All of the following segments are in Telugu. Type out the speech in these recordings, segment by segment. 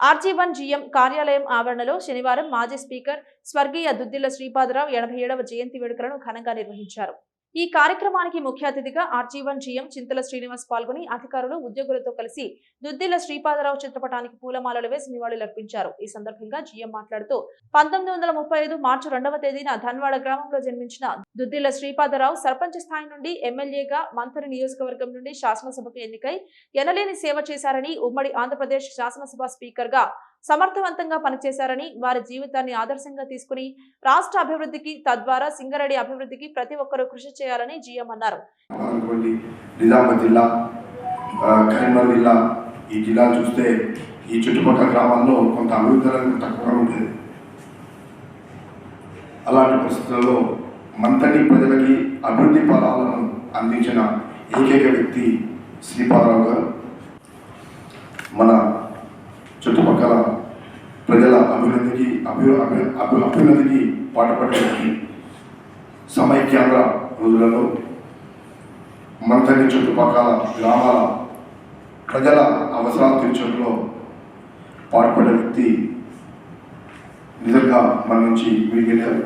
ఆర్జీ వన్ జీఎం కార్యాలయం ఆవరణలో శనివారం మాజీ స్పీకర్ స్వర్గీయ దుద్దిల శ్రీపాదరావు ఎనభై ఏడవ జయంతి వేడుకలను ఘనంగా నిర్వహించారు. ఈ కార్యక్రమానికి ముఖ్య అతిథిగా ఆర్జీవన్ జీఎం చింతల శ్రీనివాస్ పాల్గొని అధికారులు ఉద్యోగులతో కలిసి దుద్దిల శ్రీపాదరావు చిత్రపటానికి పూలమాలలు వేసి నివాళులర్పించారు ఈ సందర్భంగా జీఎం మాట్లాడుతూ పంతొమ్మిది వందల ముప్పై ఐదు మార్చి రెండవ తేదీన ధన్వాడ గ్రామంలో జన్మించిన దుద్దిల శ్రీపాదరావు సర్పంచ్ స్థాయి నుండి ఎమ్మెల్యేగా మంత్రి నియోజకవర్గం నుండి శాసనసభకు ఎన్నికై ఎనలేని సేవ చేశారని ఉమ్మడి ఆంధ్రప్రదేశ్ శాసనసభ స్పీకర్గా సమర్థవంతంగా పనిచేశారని వారి జీవితాన్ని ఆదర్శంగా తీసుకుని రాష్ట్ర అభివృద్ధికి తద్వారా సింగరేణి అభివృద్ధికి ప్రతి ఒక్కరూ కృషి చేయాలని జీఎం అన్నారు. జిల్లా ఈ జిల్లా చూస్తే ఈ చుట్టుపక్కల గ్రామాల్లో కొంత అభివృద్ధి అనేది తక్కువగా ఉంటుంది అలాంటి పరిస్థితుల్లో మంతటి ప్రజలకి అభివృద్ధి ఫలాలను అందించిన ఏకైక వ్యక్తి శ్రీపాదరావు గారు. మన చుట్టుపక్కల ప్రజల అభివృద్ధికి అభి అభి అభి- పాటుపడే సమైక్యాంధ్ర రోజులలో మంతని చుట్టుపక్కల గ్రామాల ప్రజల అవసరాలు తీర్చడంలో పాటుపడే వ్యక్తి నిజంగా మన నుంచి వీడిగారు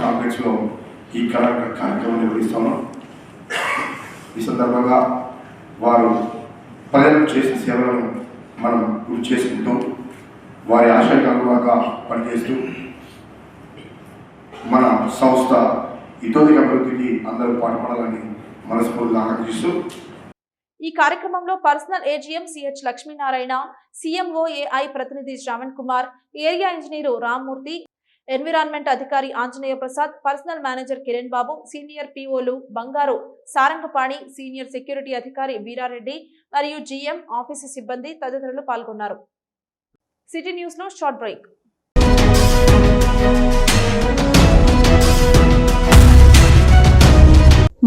కాంప్లెక్స్లో ఈ కార్యక్రమం నిర్వహిస్తున్నాం ఈ సందర్భంగా వారు ప్రజలకు చేసిన సేవలను గుర్తు చేసుకుంటాం వారి ఆశయాలకు అనుగుణంగా పనిచేస్తూ మన సంస్థ ఇతోదిక అభివృద్ధికి అందరూ పాటుపడాలని మనస్ఫూర్తిగా ఆకాంక్షిస్తూ ఈ కార్యక్రమంలో personal AGM CH Lakshminarayana CMO AI ప్రతినిధి Shravan Kumar area engineer Rammurthy environment అధికారి Anjaneya Prasad personal manager Kiran Babu senior పీఓలు Bangaru Sarangapani senior security అధికారి వీరారెడ్డి మరియు జీఎం ఆఫీసు సిబ్బంది తదితరులు పాల్గొన్నారు. సిటీ న్యూస్లో షార్ట్ బ్రేక్.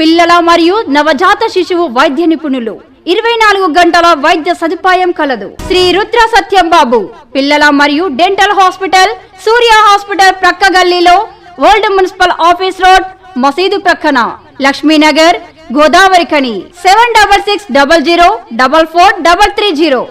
పిల్లల మరియు నవజాత శిశువు వైద్య నిపుణులు. ఇరవై నాలుగు గంటల వైద్య సదుపాయం కలదు. శ్రీ రుద్ర సత్యం బాబు పిల్లల మరియు డెంటల్ హాస్పిటల్ సూర్య హాస్పిటల్ ప్రక్క గల్లీలో ఓల్డ్ మున్సిపల్ ఆఫీస్ రోడ్ మసీదు ప్రక్కన. లక్ష్మీనగర్ గోదావరి కని seven double six double zero double four double three zero.